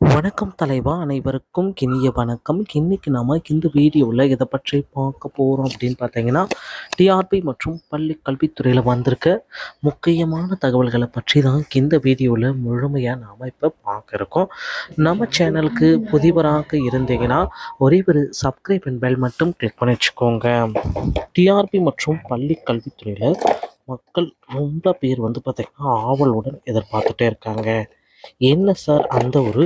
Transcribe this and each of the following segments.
வணக்கம் தலைவா அனைவருக்கும் கிணிய வணக்கம். இன்னைக்கு நம்ம இந்த வீடியோவில் இதை பற்றி பார்க்க போகிறோம் அப்படின்னு பார்த்தீங்கன்னா டிஆர்பி மற்றும் பள்ளி கல்வித்துறையில் வந்திருக்க முக்கியமான தகவல்களை பற்றி தான் இந்த வீடியோவில் முழுமையாக நாம் இப்போ பார்க்க இருக்கோம். நம்ம சேனலுக்கு புதிவராக இருந்தீங்கன்னா ஒரே ஒரு சப்ஸ்கிரைப் அண்ட் பெல் மட்டும் கிளிக் பண்ணி வச்சுக்கோங்க. டிஆர்பி மற்றும் பள்ளி கல்வித்துறையில் மக்கள் ரொம்ப பேர் வந்து பார்த்திங்கன்னா ஆவலுடன் எதிர்பார்த்துட்டே இருக்காங்க. என்ன சார் அந்த ஒரு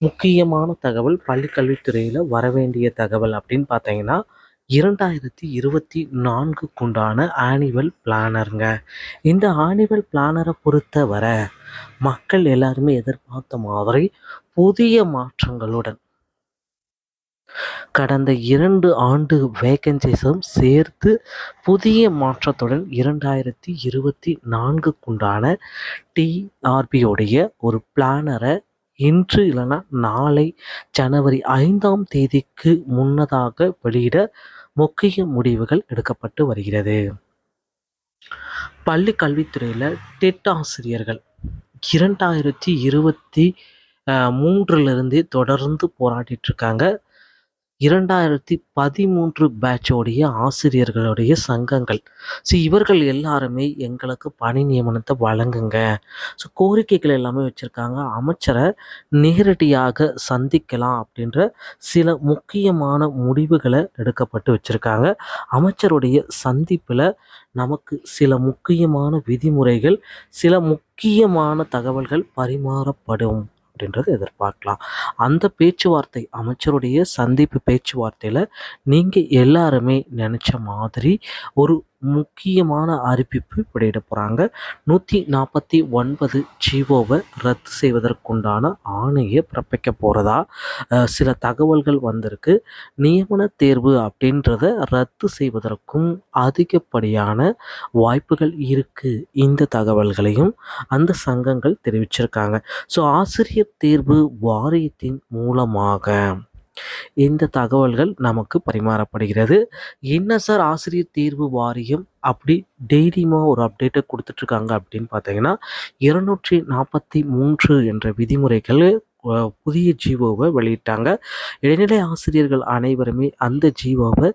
முக்கியமான தகவல் பள்ளி கல்வித்துறையில் வரவேண்டிய தகவல் அப்படின்னு பார்த்தீங்கன்னா இரண்டாயிரத்தி இருபத்தி நான்குக்குண்டான ஆனுவல் பிளானருங்க இந்த ஆனுவல் பிளானரை பொறுத்தவரை மக்கள் எல்லாருமே எதிர்பார்த்த மாதிரி புதிய மாற்றங்களுடன் கடந்த இரண்டு ஆண்டு வேகன்சிஸும் சேர்த்து புதிய மாற்றத்துடன் இரண்டாயிரத்தி இருபத்தி நான்குக்குண்டான டிஆர்பியோடைய ஒரு பிளானரை இன்று இல்லைன்னா நாளை ஜனவரி ஐந்தாம் தேதிக்கு முன்னதாக வெளியிட முக்கிய முடிவுகள் எடுக்கப்பட்டு வருகிறது. பள்ளி கல்வித்துறையில் டெட் ஆசிரியர்கள் இரண்டாயிரத்தி இருபத்தி மூன்றிலிருந்து தொடர்ந்து போராடிட்டு இருக்காங்க. இரண்டாயிரத்தி பதிமூன்று பேட்சோடைய ஆசிரியர்களுடைய சங்கங்கள். ஸோ இவர்கள் எல்லாருமே எங்களுக்கு பணி நியமனத்தை வழங்குங்க. ஸோ கோரிக்கைகள் எல்லாமே வச்சுருக்காங்க. அமைச்சரை நேரடியாக சந்திக்கலாம் அப்படின்ற சில முக்கியமான முடிவுகளை எடுக்கப்பட்டு வச்சுருக்காங்க. அமைச்சருடைய சந்திப்பில் நமக்கு சில முக்கியமான விதிமுறைகள் சில முக்கியமான தகவல்கள் பரிமாறப்படும். அப்படின்றது எதிர்பார்க்கலாம். அந்த பேச்சுவார்த்தை அமைச்சருடைய சந்திப்பு பேச்சுவார்த்தையில் நீங்கள் எல்லாருமே நினச்ச மாதிரி ஒரு முக்கியமான அறிவிப்பு வெளியிட போகிறாங்க நூற்றி நாற்பத்தி ஒன்பது ஜிஓவை ரத்து செய்வதற்குண்டான ஆணையை பிறப்பிக்க போகிறதா சில தகவல்கள் வந்திருக்கு. நியமன தேர்வு அப்படின்றத ரத்து செய்வதற்கும் அதிகப்படியான வாய்ப்புகள் இருக்குது இந்த தகவல்களையும் அந்த சங்கங்கள் தெரிவிச்சிருக்காங்க. ஸோ ஆசிரியர் தேர்வு வாரியத்தின் மூலமாக இந்த தகவல்கள் நமக்கு பரிமாறப்படுகிறது. என்ன சார் ஆசிரியர் தேர்வு வாரியம் அப்படி டெய்லியுமா ஒரு அப்டேட்டை கொடுத்துட்ருக்காங்க அப்படின்னு பார்த்தீங்கன்னா இருநூற்றி நாற்பத்தி மூன்று என்ற விதிமுறைகள் புதிய ஜீவோவை வெளியிட்டாங்க. இடைநிலை ஆசிரியர்கள் அனைவருமே அந்த ஜீவோவை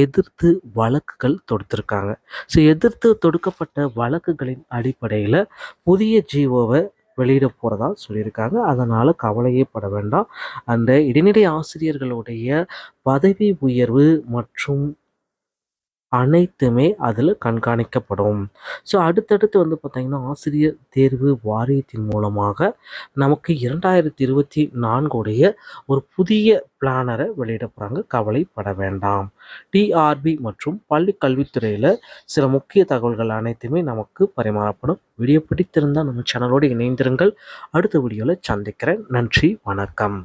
எதிர்த்து வழக்குகள் தொடுத்திருக்காங்க. ஸோ எதிர்த்து தொடுக்கப்பட்ட வழக்குகளின் அடிப்படையில் புதிய ஜீவோவை வெளியிட போகிறதா சொல்லியிருக்காங்க. அதனால் கவலையே பட வேண்டாம். அந்த இடைநிலை ஆசிரியர்களுடைய பதவி உயர்வு மற்றும் அனைத்துமே அதில் கண்காணிக்கப்படும். ஸோ அடுத்தடுத்து வந்து பார்த்திங்கன்னா ஆசிரியர் தேர்வு வாரியத்தின் மூலமாக நமக்கு இரண்டாயிரத்தி இருபத்தி நான்குடைய ஒரு புதிய பிளானரை வெளியிட போகிறாங்க கவலைப்பட வேண்டாம். டிஆர்பி மற்றும் பள்ளி கல்வித்துறையில் சில முக்கிய தகவல்கள் அனைத்துமே நமக்கு பரிமாறப்படும். வீடியோ பிடித்திருந்தால் நம்ம சேனலோடு இணைந்திருங்கள். அடுத்த வீடியோவில் சந்திக்கிறேன். நன்றி வணக்கம்.